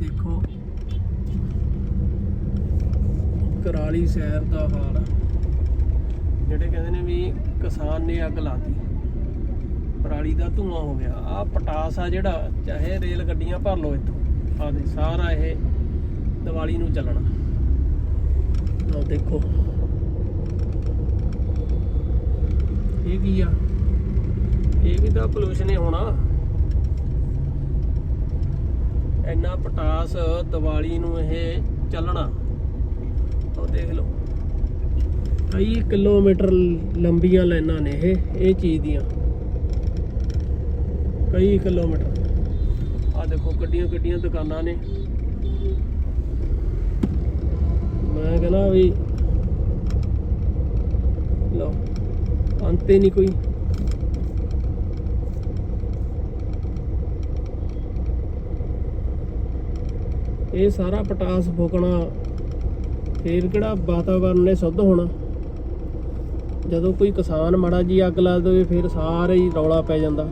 ਦੇਖੋ। ਕਰਾਲੀ ਸ਼ਹਿਰ ਦਾ ਹਾਲ। ਜਿਹੜੇ ਕਹਿੰਦੇ ਨੇ ਵੀ ਕਿਸਾਨ ਨੇ ਅੱਗ ਲਾਤੀ। ਪਰਾਲੀ ਦਾ ਧੂਆਂ ਹੋ ਗਿਆ। ਆ ਪਟਾਸ ਆ ਜਿਹੜਾ, ਚਾਹੇ ਰੇਲ ਗੱਡੀਆਂ ਭਰ ਲਓ ਇੱਥੋਂ, ਆ ਦੇ, ਸਾਰਾ ਇਹ ਦੀਵਾਲੀ ਨੂੰ ਚੱਲਣਾ। ਆ ਦੇਖੋ। ਇਹ ਕੀ ਆ? ਇਹ ਵੀ ਤਾਂ ਪੋਲੂਸ਼ਨ ਹੀ ਹੋਣਾ। ਇੰਨਾ ਪਟਾਸ ਦੀਵਾਲੀ ਨੂੰ ਇਹ ਚੱਲਣਾ। ਉਹ ਦੇਖ ਲਓ। ਕਈ ਕਿਲੋਮੀਟਰ ਲੰਬੀਆਂ ਲਾਈਨਾਂ ਨੇ ਇਹ ਇਹ ਚੀਜ਼ ਦੀਆਂ। ਕਈ ਕਿਲੋਮੀਟਰ। ਆ ਦੇਖੋ ਗੱਡੀਆਂ ਗੱਡੀਆਂ ਦੁਕਾਨਾਂ ਨੇ। ਮੈਂ ਕਹਿੰਦਾ ਵੀ ਲਓ, ਅੰਤੇ ਨਹੀਂ ਕੋਈ। ਇਹ ਸਾਰਾ ਪਟਾਸ ਫੂਕਣਾ, ਫੇਰ ਕਿਹੜਾ ਵਾਤਾਵਰਨ ਨੇ ਸ਼ੁੱਧ ਹੋਣਾ? ਜਦੋਂ ਕੋਈ ਕਿਸਾਨ ਮਾੜਾ ਜੀ ਅੱਗ ਲਾ ਦੇਵੇ, ਫਿਰ ਸਾਰੇ ਹੀ ਰੌਲਾ ਪੈ ਜਾਂਦਾ।